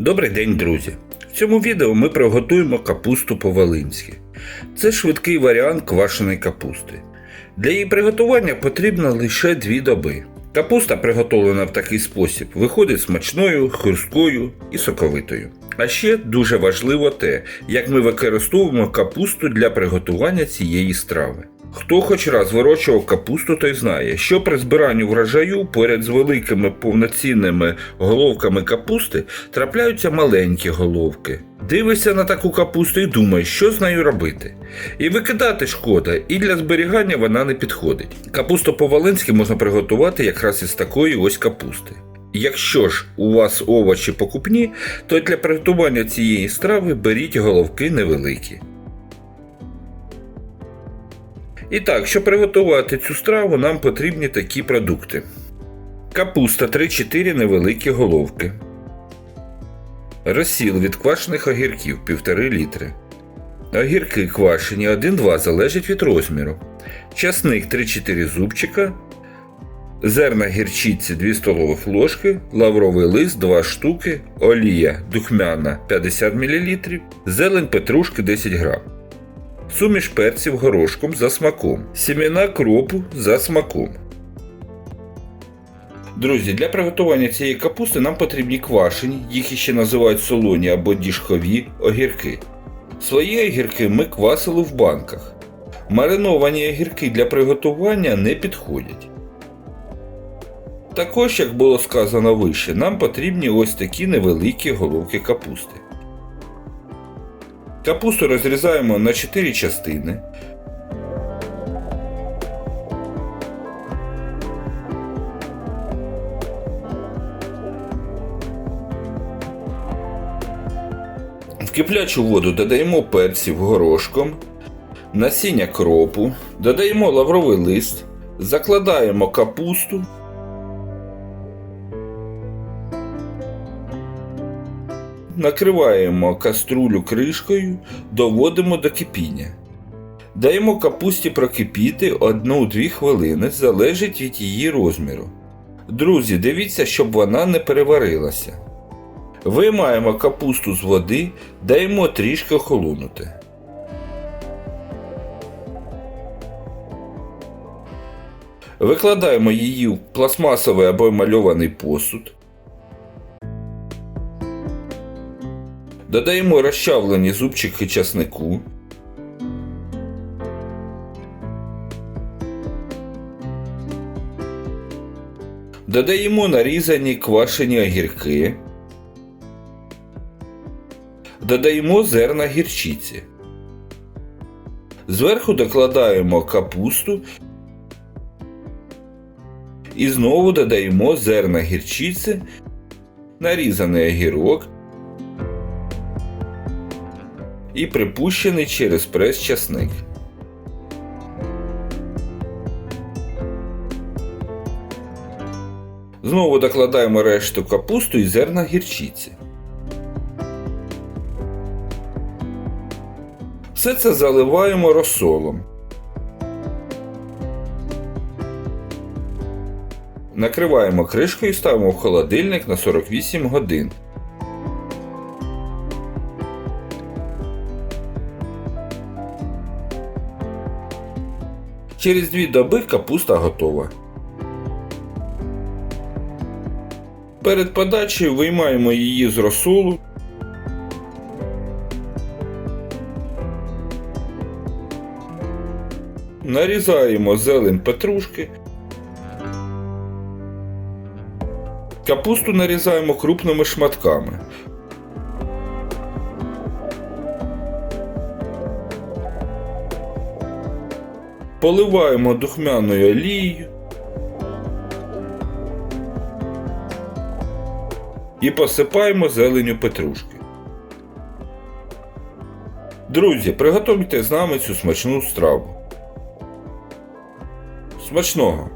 Добрий день, друзі! В цьому відео ми приготуємо капусту по-волинськи. Це швидкий варіант квашеної капусти. Для її приготування потрібно лише дві доби. Капуста, приготовлена в такий спосіб, виходить смачною, хрусткою і соковитою. А ще дуже важливо те, як ми використовуємо капусту для приготування цієї страви. Хто хоч раз вирощував капусту, той знає, що при збиранні врожаю поряд з великими повноцінними головками капусти трапляються маленькі головки. Дивишся на таку капусту і думаєш, що з нею робити. І викидати шкода, і для зберігання вона не підходить. Капусту по-волинськи можна приготувати якраз із такої ось капусти. Якщо ж у вас овочі покупні, то для приготування цієї страви беріть головки невеликі. І так, щоб приготувати цю страву, нам потрібні такі продукти: капуста 3-4 невеликі головки, розсіл від квашених огірків 1,5 літри. Огірки квашені 1-2 залежить від розміру. Часник 3-4 зубчика. Зерна гірчиці 2 столових ложки, лавровий лист 2 штуки, олія духмяна 50 мл, зелень петрушки 10 грам суміш перців горошком за смаком, сім'яна кропу за смаком. Друзі, для приготування цієї капусти нам потрібні квашені, їх іще називають солоні або діжкові огірки. Свої огірки ми квасили в банках. Мариновані огірки для приготування не підходять. Також, як було сказано вище, нам потрібні ось такі невеликі головки капусти. Капусту розрізаємо на 4 частини. В киплячу воду додаємо перців горошком, насіння кропу, додаємо лавровий лист, закладаємо капусту. Накриваємо каструлю кришкою, доводимо до кипіння. Даємо капусті прокипіти 1-2 хвилини, залежить від її розміру. Друзі, дивіться, щоб вона не переварилася. Виймаємо капусту з води, даємо трішки охолонути. Викладаємо її в пластмасовий або емальований посуд. Додаємо розчавлені зубчики часнику. Додаємо нарізані квашені огірки. Додаємо зерна гірчиці. Зверху докладаємо капусту і знову додаємо зерна гірчиці, нарізаний огірок і припущений через прес часник. Знову докладаємо решту капусту і зерна гірчиці. Все це заливаємо розсолом. Накриваємо кришкою і ставимо в холодильник на 48 годин. Через дві доби капуста готова. Перед подачею виймаємо її з розсолу. Нарізаємо зелень петрушки. Капусту нарізаємо крупними шматками. Поливаємо духмяною олією. І посипаємо зеленю петрушки. Друзі, приготуйте з нами цю смачну страву. Смачного!